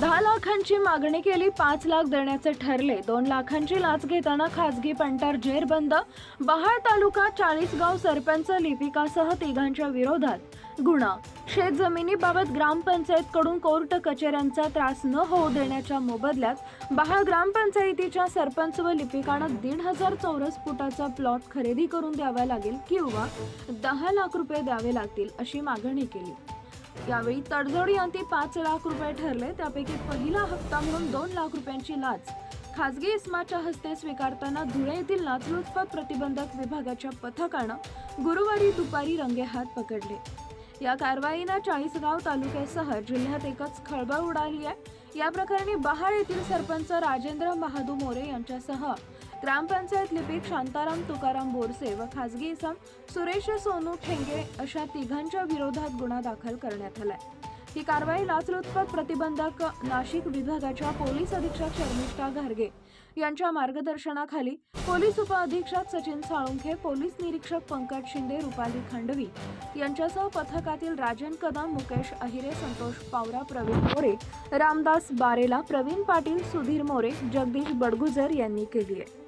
दहा लाखांची मागणी केली पाच लाख देण्याचे ठरले. दोन लाखांची लाच घेताना खासगी पंटर जेरबंद बहाळ तालुका चाळीसगाव सरपंच लिपिकासह तिघांच्या विरोधात गुन्हा. शेत जमिनीबाबत ग्रामपंचायतकडून कोर्ट कचेऱ्यांचा त्रास न होऊ देण्याच्या मोबदल्यात बहाळ ग्रामपंचायतीच्या सरपंच व लिपिकानं दीड हजार चौरस फुटाचा प्लॉट खरेदी करून द्यावा लागेल किंवा दहा लाख रुपये द्यावे लागतील अशी मागणी केली. यावेळी तडजोडी अंती पाच लाख रुपये ठरले. त्यापैकी पहिला हप्ता म्हणून दोन लाख रुपयांची लाच. खासगी इस्माच्या हस्ते स्वीकारताना धुळे येथील लाचलुचपत प्रतिबंधक विभागाच्या पथकानं गुरुवारी दुपारी रंगेहात पकडले. या कारवाईनं चाळीसगाव तालुक्यासह जिल्ह्यात एकच खळबळ उडाली आहे. या प्रकरणी बहाळ येथील सरपंच राजेंद्र महादू मोरे यांच्यासह ग्रामपंचायत लिपिक शांताराम तुकाराम बोरसे व खासगी इसम सुरेश सोनू ठेंगे अशा तिघांच्या विरोधात गुन्हा दाखल करण्यात आलाय. ही कारवाई लाचलुचपत प्रतिबंधक नाशिक विभागाच्या पोलीस अधीक्षक शर्मिष्ठा घारगे यांच्या मार्गदर्शनाखाली पोलीस उपअधीक्षक सचिन साळुंखे पोलीस निरीक्षक पंकज शिंदे रुपाली खांडवी यांच्यासह पथकातील राजन कदम मुकेश अहिरे संतोष पावरा प्रवीण मोरे रामदास बारेला प्रवीण पाटील सुधीर मोरे जगदीश बडगुजर यांनी केली आहे.